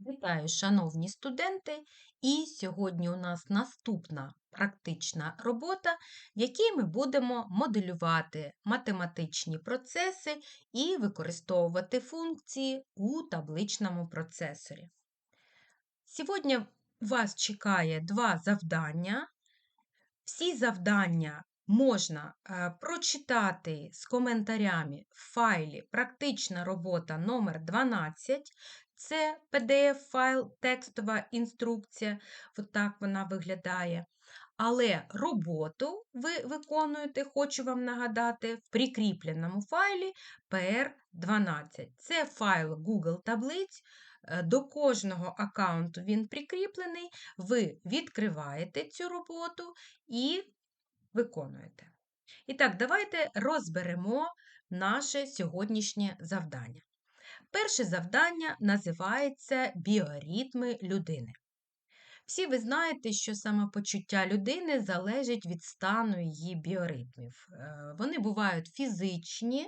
Вітаю, шановні студенти! І сьогодні у нас наступна практична робота, в якій ми будемо моделювати математичні процеси і використовувати функції у табличному процесорі. Сьогодні вас чекає два завдання. Всі завдання можна е, прочитати з коментарями в файлі Практична робота номер 12 це PDF-файл, текстова інструкція, от так вона виглядає. Але роботу ви виконуєте, хочу вам нагадати, в прикріпленому файлі PR12. Це файл Google таблиць. Е, до кожного аккаунту він прикріплений, ви відкриваєте цю роботу і виконуєте. І так, давайте розберемо наше сьогоднішнє завдання. Перше завдання називається біоритми людини. Всі ви знаєте, що самопочуття людини залежить від стану її біоритмів. Е, вони бувають фізичні,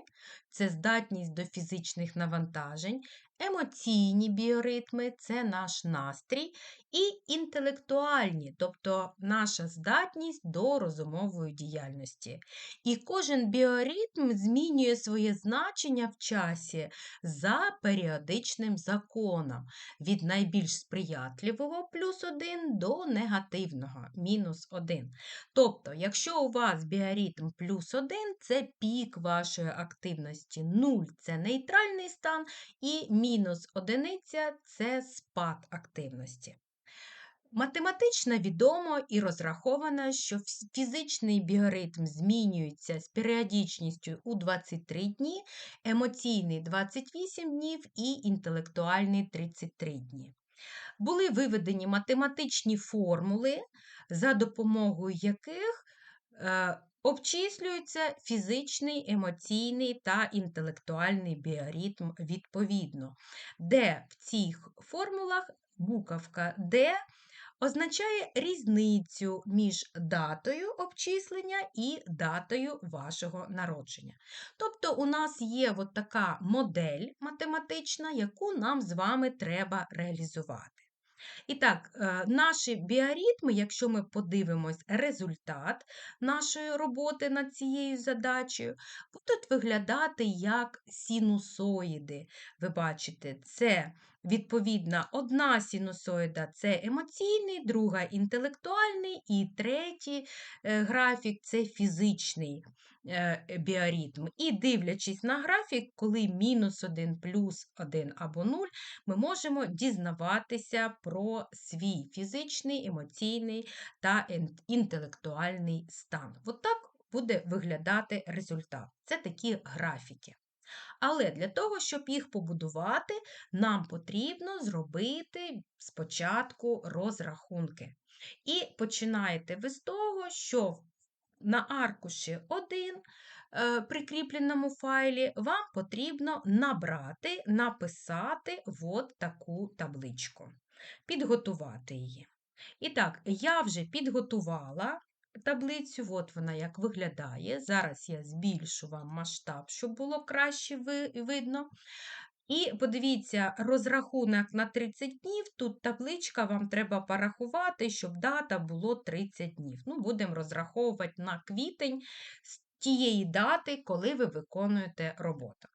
це здатність до фізичних навантажень, емоційні біоритми це наш настрій, і інтелектуальні, тобто наша здатність до розумової діяльності. І кожен біоритм змінює своє значення в часі за періодичним законом від найбільш сприятливого плюс 1 до негативного мінус 1. Тобто, якщо у вас біоритм плюс 1, це пік вашої активності, 0 це нейтральний стан, і мінус одиниця це спад активності. Математично відомо і розраховано, що фізичний біоритм змінюється з періодичністю у 23 дні, емоційний 28 днів і інтелектуальний 33 дні. Були виведені математичні формули, за допомогою яких е, обчислюється фізичний, емоційний та інтелектуальний біоритм відповідно, де в цих формулах буковка Д означає різницю між датою обчислення і датою вашого народження. Тобто, у нас є от така модель математична, яку нам з вами треба реалізувати. І так, е, наші біоритми, якщо ми подивимось результат нашої роботи над цією задачею, будуть виглядати як синусоїди. Ви бачите, це відповідна одна синусоїда це емоційний, друга інтелектуальний, і третій е, графік це фізичний біоритм. І дивлячись на графік, коли мінус 1 плюс 1 або 0, ми можемо дізнаватися про свій фізичний, емоційний та інтелектуальний стан. От так буде виглядати результат. Це такі графіки. Але для того, щоб їх побудувати, нам потрібно зробити спочатку розрахунки. І починаєте ви з того, що на аркуші 1 е, прикріпленому файлі вам потрібно набрати, написати от таку табличку, підготувати її. І так, я вже підготувала таблицю, от вона як виглядає. Зараз я збільшу вам масштаб, щоб було краще видно. І подивіться, розрахунок на 30 днів. Тут табличка вам треба порахувати, щоб дата було 30 днів. Ну, Будемо розраховувати на квітень з тієї дати, коли ви виконуєте роботу.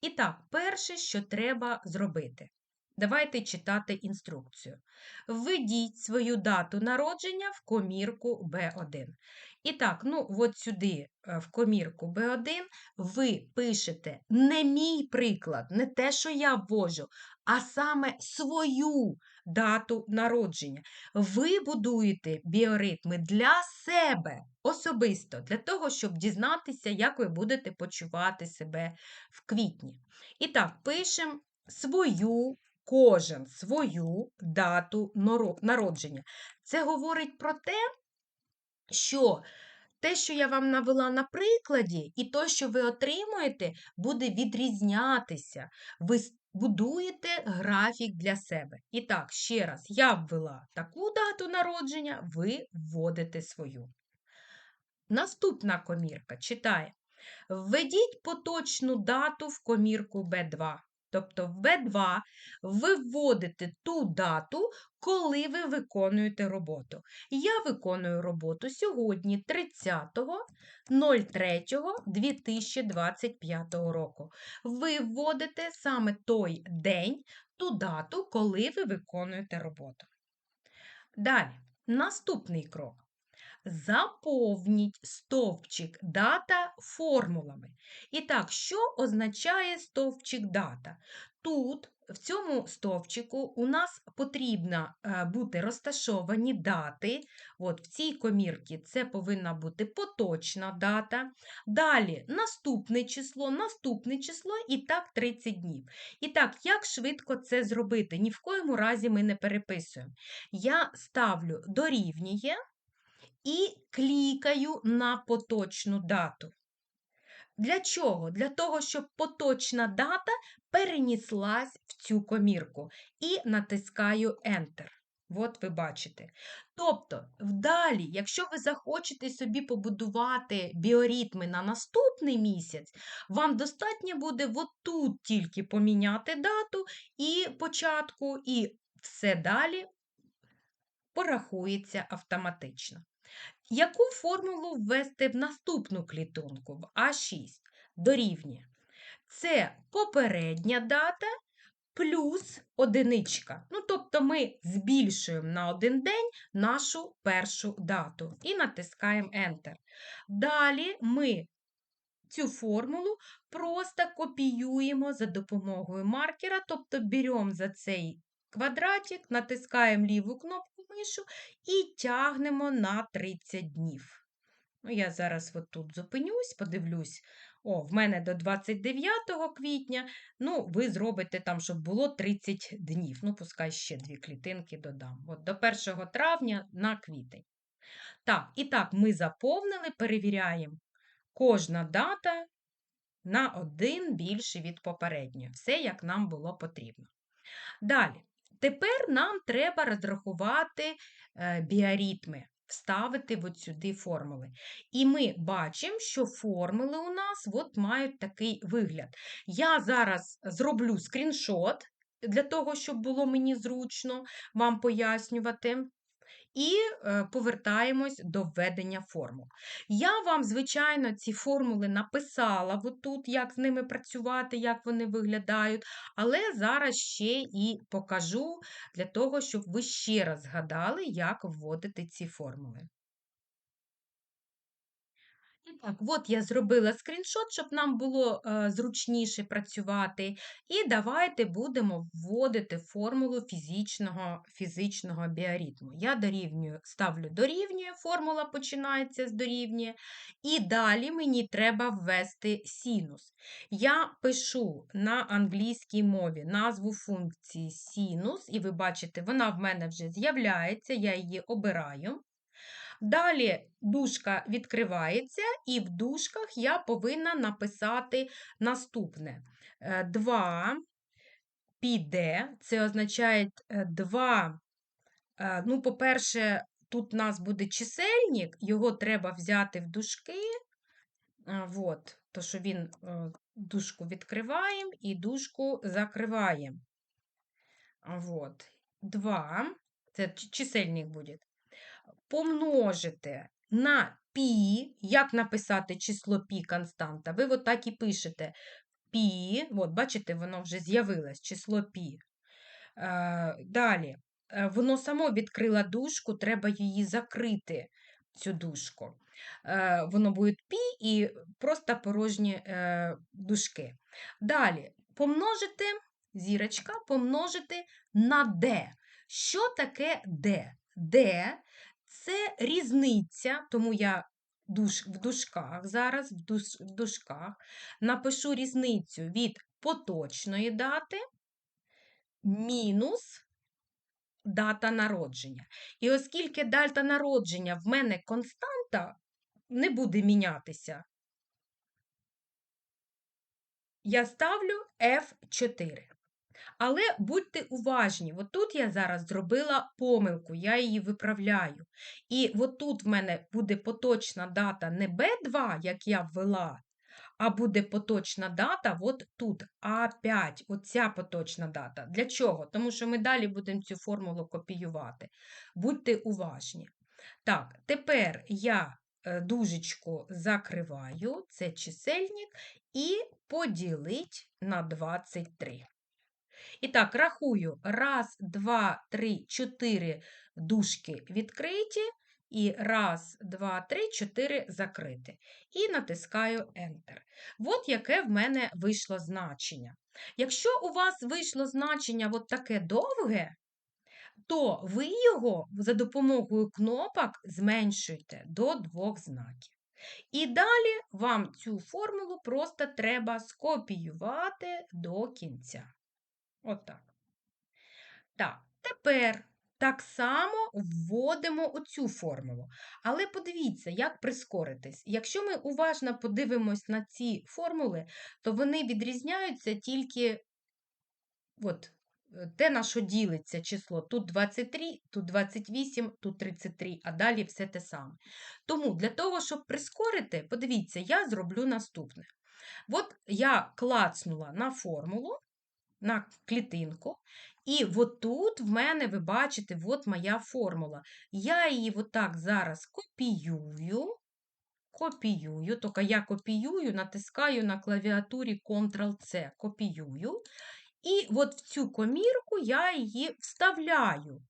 І так, перше, що треба зробити. Давайте читати інструкцію. Введіть свою дату народження в комірку B1. І так, ну от сюди, е, в комірку B1, ви пишете не мій приклад, не те, що я ввожу, а саме свою дату народження. Ви будуєте біоритми для себе особисто, для того, щоб дізнатися, як ви будете почувати себе в квітні. І так, пишемо свою кожен свою дату народження. Це говорить про те, що те, що я вам навела на прикладі, і те, що ви отримуєте, буде відрізнятися. Ви будуєте графік для себе. І так, ще раз, я ввела таку дату народження, ви вводите свою. Наступна комірка читає. Введіть поточну дату в комірку B2. Тобто в B2, ви вводите ту дату, коли ви виконуєте роботу. Я виконую роботу сьогодні, 30.03.2025 року. Ви вводите саме той день, ту дату, коли ви виконуєте роботу. Далі, наступний крок. Заповніть стовпчик дата формулами. І так, що означає стовпчик дата? Тут, в цьому стовпчику, у нас потрібно е, бути розташовані дати. От В цій комірці це повинна бути поточна дата. Далі наступне число, наступне число і так 30 днів. І так, як швидко це зробити? Ні в коєму разі ми не переписуємо. Я ставлю дорівнює і клікаю на поточну дату. Для чого? Для того, щоб поточна дата переніслась в цю комірку. І натискаю Enter. От ви бачите. Тобто, вдалі, якщо ви захочете собі побудувати біоритми на наступний місяць, вам достатньо буде отут тільки поміняти дату і початку, і все далі порахується автоматично. Яку формулу ввести в наступну клітинку в А6 дорівнює? Це попередня дата плюс одиничка. Ну, тобто ми збільшуємо на один день нашу першу дату і натискаємо Enter. Далі ми цю формулу просто копіюємо за допомогою маркера, тобто беремо за цей квадратик, натискаємо ліву кнопку мишу і тягнемо на 30 днів. Ну, Я зараз от тут зупинюсь, подивлюсь. О, в мене до 29 квітня. Ну, ви зробите там, щоб було 30 днів. Ну, пускай ще дві клітинки додам. От До 1 травня на квітень. Так, і так, ми заповнили, перевіряємо. Кожна дата на один більше від попередньої. Все, як нам було потрібно. Далі, Тепер нам треба розрахувати е, біоритми, вставити от сюди формули. І ми бачимо, що формули у нас от мають такий вигляд. Я зараз зроблю скріншот для того, щоб було мені зручно вам пояснювати. І е, повертаємось до введення формул. Я вам, звичайно, ці формули написала тут, як з ними працювати, як вони виглядають, але зараз ще і покажу для того, щоб ви ще раз згадали, як вводити ці формули. Так, от я зробила скріншот, щоб нам було е, зручніше працювати. І давайте будемо вводити формулу фізичного фізичного біоритму. Я дорівнюю, ставлю дорівнює, формула починається з дорівнює. І далі мені треба ввести синус. Я пишу на англійській мові назву функції синус, і ви бачите, вона в мене вже з'являється, я її обираю. Далі дужка відкривається, і в дужках я повинна написати наступне: 2 е, піде, це означає 2, е, е, ну, по-перше, тут у нас буде чисельник, його треба взяти в дужки. Вот, то, що він дужку відкриваємо і дужку закриваємо. Вот. 2, це чисельник буде помножите на пі, як написати число пі константа, ви от так і пишете пі, от, бачите, воно вже з'явилось, число пі. Е, Далі, е, воно само відкрило дужку, треба її закрити, цю дужку. Е, Воно буде пі і просто порожні е, дужки. Далі, помножити, зірочка, помножити на d. Що таке d? d це різниця, тому я в дужках зараз, в, душ, в дужках, напишу різницю від поточної дати мінус дата народження. І оскільки дата народження в мене константа, не буде мінятися, я ставлю F4. Але будьте уважні, от тут я зараз зробила помилку, я її виправляю. І от тут в мене буде поточна дата не B2, як я ввела, а буде поточна дата от тут, А5, оця поточна дата. Для чого? Тому що ми далі будемо цю формулу копіювати. Будьте уважні. Так, тепер я е, дужечку закриваю, це чисельник, і поділить на 23. І так, рахую. Раз, два, три, чотири дужки відкриті. І раз, два, три, чотири закрити. І натискаю Enter. От яке в мене вийшло значення. Якщо у вас вийшло значення от таке довге, то ви його за допомогою кнопок зменшуєте до двох знаків. І далі вам цю формулу просто треба скопіювати до кінця. Отак. Так, тепер так само вводимо оцю формулу. Але подивіться, як прискоритись. Якщо ми уважно подивимось на ці формули, то вони відрізняються тільки от, е, те, на що ділиться число. Тут 23, тут 28, тут 33, а далі все те саме. Тому для того, щоб прискорити, подивіться, я зроблю наступне. От я клацнула на формулу, на клітинку, і от тут в мене, ви бачите, от моя формула. Я її отак зараз копіюю. Копіюю, тільки я копіюю, натискаю на клавіатурі Ctrl-C, копіюю. І от в цю комірку я її вставляю.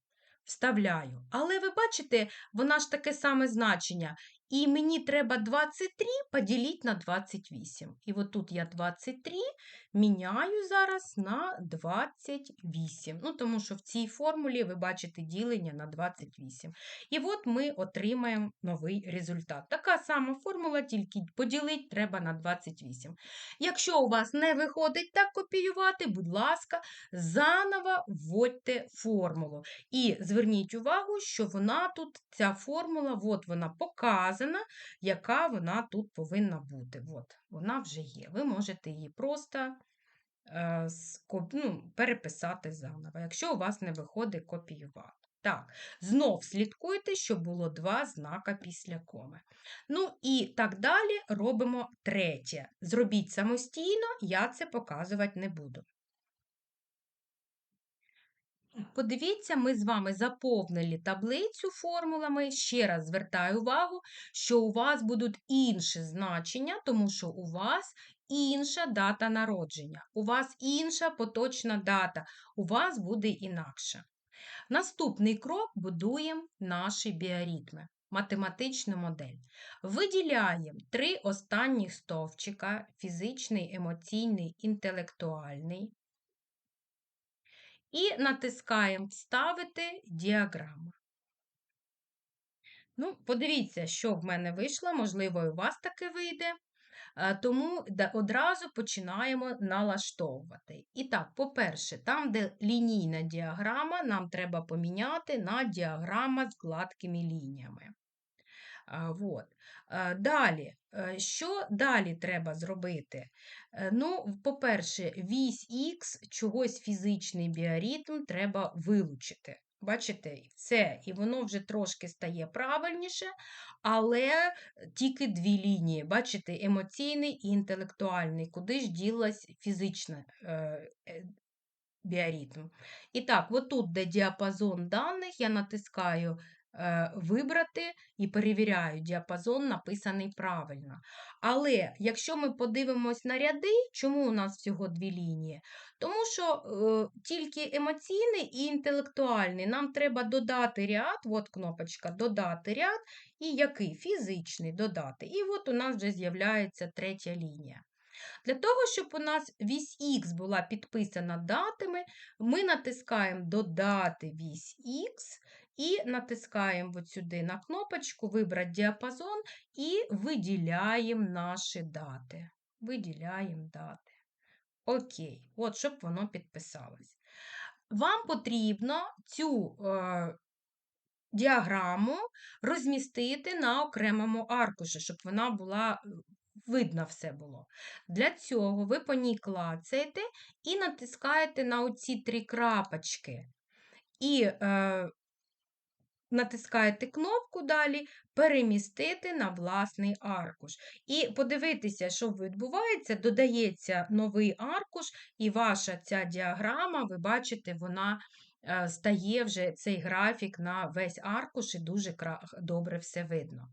Вставляю. Але ви бачите, вона ж таке саме значення. І мені треба 23 поділити на 28. І от тут я 23 міняю зараз на 28. Ну, Тому що в цій формулі ви бачите ділення на 28. І от ми отримаємо новий результат. Така сама формула, тільки поділити треба на 28. Якщо у вас не виходить так копіювати, будь ласка, заново вводьте формулу. І зверніть увагу, що вона тут, ця формула, от вона показана, яка вона тут повинна бути. От, Вона вже є. Ви можете її просто е, ну, переписати заново, якщо у вас не виходить копіювати. Так, знов слідкуйте, щоб було два знака після коми. Ну і так далі робимо третє. Зробіть самостійно, я це показувати не буду. Подивіться, ми з вами заповнили таблицю формулами. Ще раз звертаю увагу, що у вас будуть інші значення, тому що у вас інша дата народження, у вас інша поточна дата, у вас буде інакше. Наступний крок будуємо наші біоритми. Математичну модель. Виділяємо три останні стовпчика фізичний, емоційний, інтелектуальний. І натискаємо Вставити діаграму. Ну, Подивіться, що в мене вийшло, можливо, і у вас таке вийде. Тому одразу починаємо налаштовувати. І так, по-перше, там, де лінійна діаграма, нам треба поміняти на діаграма з гладкими лініями. Вот. Далі, е, що далі треба зробити? Е, ну, По-перше, вісь Х, чогось фізичний біоритм треба вилучити. Бачите, це, і воно вже трошки стає правильніше, але тільки дві лінії. Бачите, емоційний і інтелектуальний, куди ж ділась фізична е, біоритм. І так, отут, де діапазон даних, я натискаю Е, вибрати і перевіряю, діапазон написаний правильно. Але якщо ми подивимось на ряди, чому у нас всього дві лінії? Тому що е, тільки емоційний і інтелектуальний. Нам треба додати ряд, от кнопочка додати ряд, і який фізичний додати. І от у нас вже з'являється третя лінія. Для того, щоб у нас вісь Х була підписана датами, ми натискаємо Додати вісь Х і натискаємо от сюди на кнопочку Вибрати діапазон і виділяємо наші дати. Виділяємо дати. Окей, от, щоб воно підписалось. Вам потрібно цю е, діаграму розмістити на окремому аркуші, щоб вона була. Е, видно все було. Для цього ви по ній клацаєте і натискаєте на оці три крапочки. І е, натискаєте кнопку далі перемістити на власний аркуш. І подивитися, що відбувається, додається новий аркуш, і ваша ця діаграма, ви бачите, вона е, стає вже цей графік на весь аркуш і дуже добре все видно.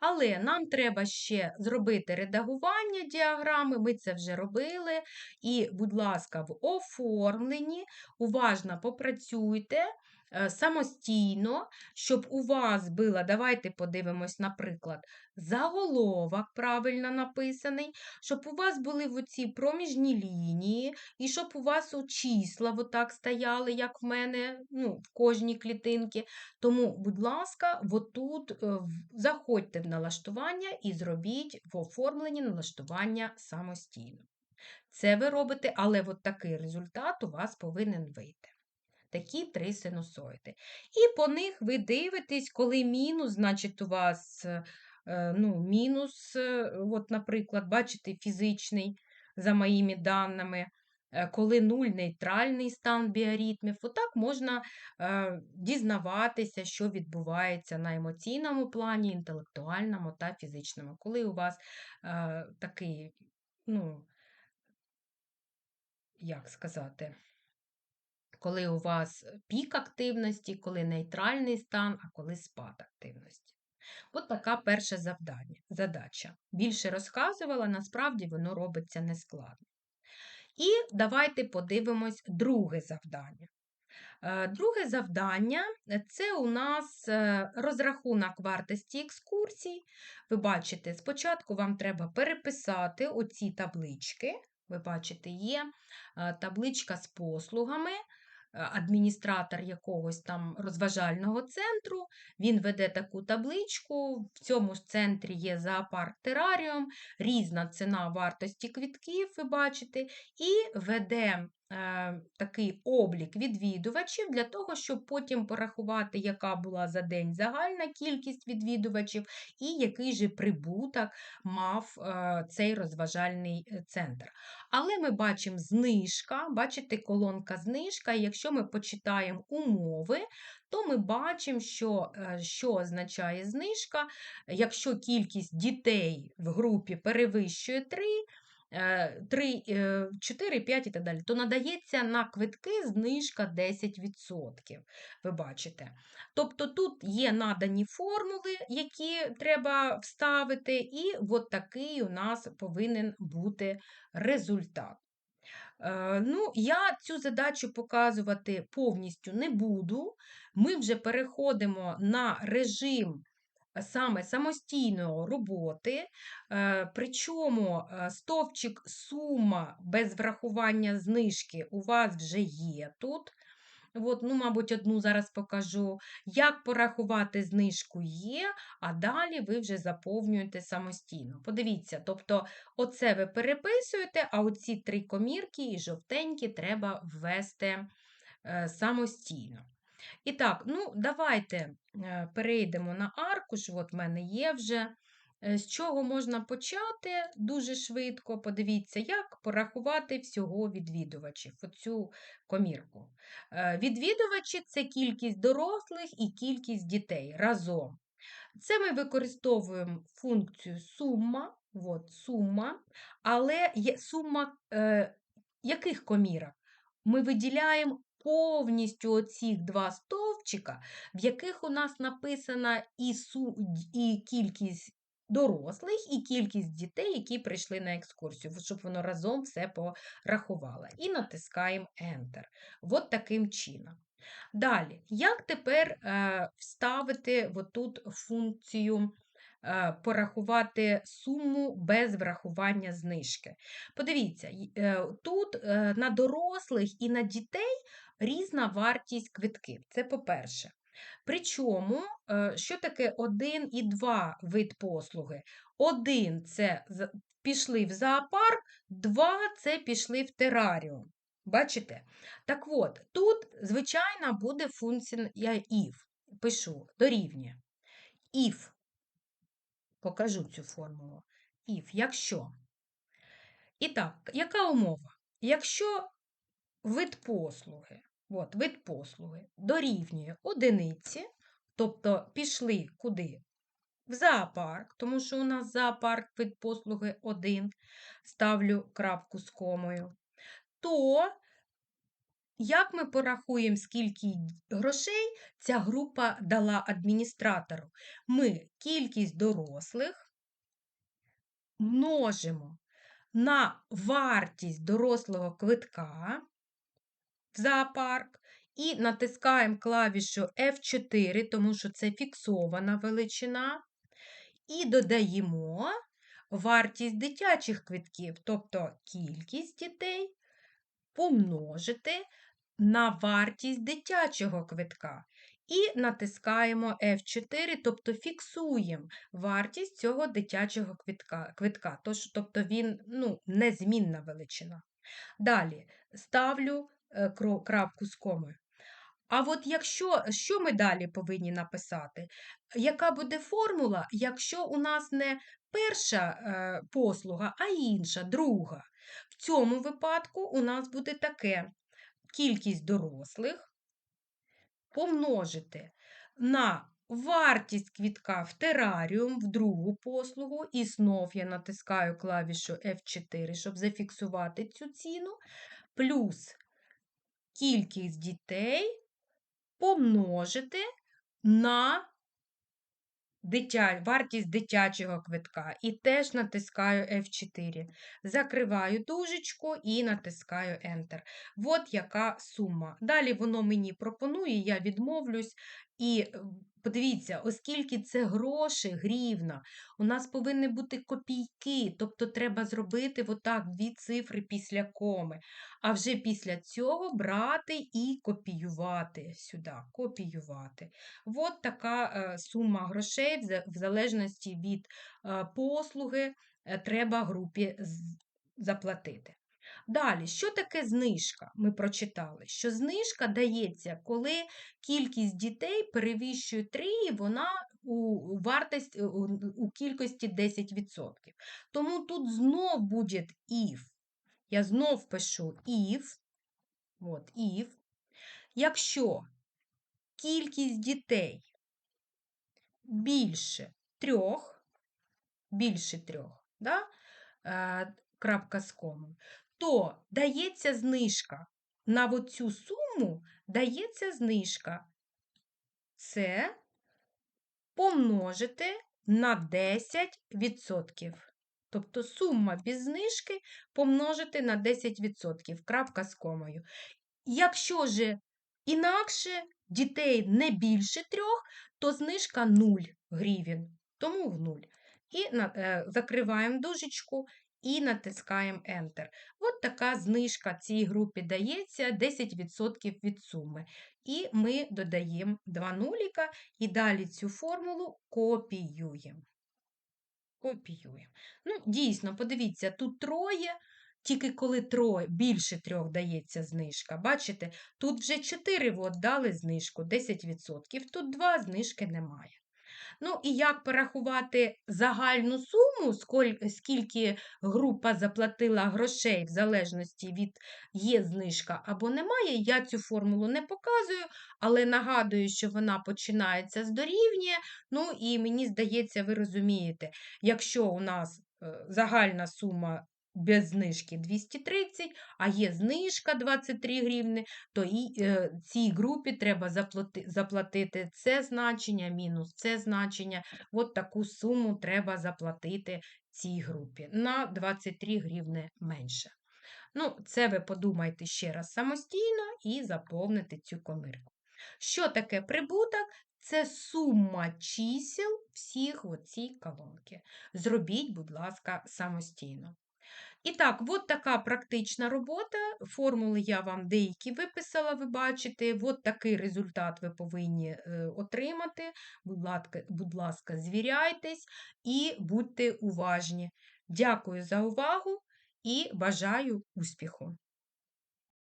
Але нам треба ще зробити редагування діаграми, ми це вже робили. І, будь ласка, в оформленні уважно попрацюйте. Е, самостійно, щоб у вас було, давайте подивимось, наприклад, заголовок правильно написаний, щоб у вас були в оці проміжні лінії, і щоб у вас у числа отак стояли, як в мене, ну, в кожній клітинці. Тому, будь ласка, отут е, заходьте в налаштування і зробіть в оформленні налаштування самостійно. Це ви робите, але от такий результат у вас повинен вийти такі три синусоїди. І по них ви дивитесь, коли мінус, значить, у вас е, ну, мінус, е, от, наприклад, бачите, фізичний, за моїми даними, е, коли нуль нейтральний стан біоритмів, отак можна е, дізнаватися, що відбувається на емоційному плані, інтелектуальному та фізичному. Коли у вас е, такий, ну, як сказати, коли у вас пік активності, коли нейтральний стан, а коли спад активності. От така перша завдання, задача. Більше розказувала, насправді воно робиться нескладно. І давайте подивимось друге завдання. Е, друге завдання це у нас е, розрахунок вартості екскурсій. Ви бачите, спочатку вам треба переписати оці таблички. Ви бачите, є е, табличка з послугами, адміністратор якогось там розважального центру, він веде таку табличку. В цьому ж центрі є зоопарк тераріум, різна ціна вартості квітків, ви бачите, і веде Е, такий облік відвідувачів для того, щоб потім порахувати, яка була за день загальна кількість відвідувачів, і який же прибуток мав е, цей розважальний е, центр. Але ми бачимо знижка, бачите, колонка знижка, і якщо ми почитаємо умови, то ми бачимо, що що означає знижка, якщо кількість дітей в групі перевищує 3, 3, 4, 5 і так далі, то надається на квитки знижка 10%. Ви бачите. Тобто тут є надані формули, які треба вставити, і от такий у нас повинен бути результат. Е, ну, Я цю задачу показувати повністю не буду. Ми вже переходимо на режим саме самостійної роботи, е, причому е, стовпчик сума без врахування знижки у вас вже є тут. От, ну, Мабуть, одну зараз покажу. Як порахувати знижку є, а далі ви вже заповнюєте самостійно. Подивіться, тобто, оце ви переписуєте, а оці три комірки і жовтенькі треба ввести е, самостійно. І так, ну, давайте е, перейдемо на аркуш, от в мене є вже. Е, з чого можна почати дуже швидко, подивіться, як порахувати всього відвідувачів, оцю комірку. Е, відвідувачі це кількість дорослих і кількість дітей разом. Це ми використовуємо функцію сума, от, сума, але є сума е, яких комірок? Ми виділяємо повністю оці два стовпчика, в яких у нас написана і, су, і кількість дорослих, і кількість дітей, які прийшли на екскурсію, щоб воно разом все порахувало. І натискаємо Enter. От таким чином. Далі, як тепер е, вставити отут функцію Е, порахувати суму без врахування знижки. Подивіться, е, тут е, на дорослих і на дітей різна вартість квитків. Це по-перше. Причому, що таке один і два вид послуги? Один це пішли в зоопарк, два це пішли в тераріум. Бачите? Так от, тут, звичайно, буде функція if. Пишу дорівнює. If покажу цю формулу. If, якщо. І так, яка умова? Якщо вид послуги, от, вид послуги дорівнює одиниці, Тобто пішли куди? В зоопарк, тому що у нас зоопарк вид послуги 1, ставлю крапку з комою, то як ми порахуємо, скільки грошей ця група дала адміністратору? Ми кількість дорослих множимо на вартість дорослого квитка в зоопарк і натискаємо клавішу F4, тому що це фіксована величина, і додаємо вартість дитячих квитків, тобто кількість дітей помножити на вартість дитячого квитка. І натискаємо F4, тобто фіксуємо вартість цього дитячого квитка. квитка. Тобто він ну, незмінна величина. Далі ставлю крапку з комою. А от якщо, що ми далі повинні написати? Яка буде формула, якщо у нас не перша е, послуга, а інша, друга? В цьому випадку у нас буде таке: кількість дорослих помножити на вартість квітка в тераріум в другу послугу, і знов я натискаю клавішу F4, щоб зафіксувати цю ціну, плюс кількість дітей помножити на дитя... вартість дитячого квитка. І теж натискаю F4. Закриваю дужечку і натискаю Enter. От яка сума. Далі воно мені пропонує, я відмовлюсь. І Подивіться, оскільки це гроші, грівна, у нас повинні бути копійки, тобто треба зробити отак дві цифри після коми. А вже після цього брати і копіювати сюди. копіювати. От така е, сума грошей, в залежності від е, послуги, е, треба групі заплатити. Далі, що таке знижка? Ми прочитали, що знижка дається, коли кількість дітей перевищує 3, і вона у вартість, у, у кількості 10%. Тому тут знов буде if. Я знов пишу if. От, if. Якщо кількість дітей більше трьох, більше трьох, да? Е, крапка з комом, то дається знижка. На цю суму дається знижка. Це помножити на 10%. Тобто сума без знижки помножити на 10%. Крапка з комою. Якщо ж інакше дітей не більше трьох, то знижка 0 гривень, тому в 0. І е, закриваємо дужечку і натискаємо Enter. От така знижка цій групі дається 10% від суми. І ми додаємо два нуліка і далі цю формулу копіюємо. Копіюємо. Ну, Дійсно, подивіться, тут троє. Тільки коли троє, більше трьох дається знижка. Бачите, тут вже 4 от дали знижку 10%, тут 2 знижки немає. Ну і як порахувати загальну суму, скільки група заплатила грошей, в залежності від є знижка або немає, я цю формулу не показую, але нагадую, що вона починається з дорівнює. Ну і мені здається, ви розумієте, якщо у нас е, загальна сума без знижки 230, а є знижка 23 гривни, то і е, цій групі треба заплати, заплатити це значення, мінус це значення. От таку суму треба заплатити цій групі на 23 гривни менше. Ну, Це ви подумайте ще раз самостійно і заповните цю комірку. Що таке прибуток? Це сума чисел всіх у цій колонки. Зробіть, будь ласка, самостійно. І так, от така практична робота. Формули я вам деякі виписала, ви бачите, от такий результат ви повинні е, отримати. Будь ласка, будь ласка, звіряйтесь і будьте уважні. Дякую за увагу і бажаю успіху!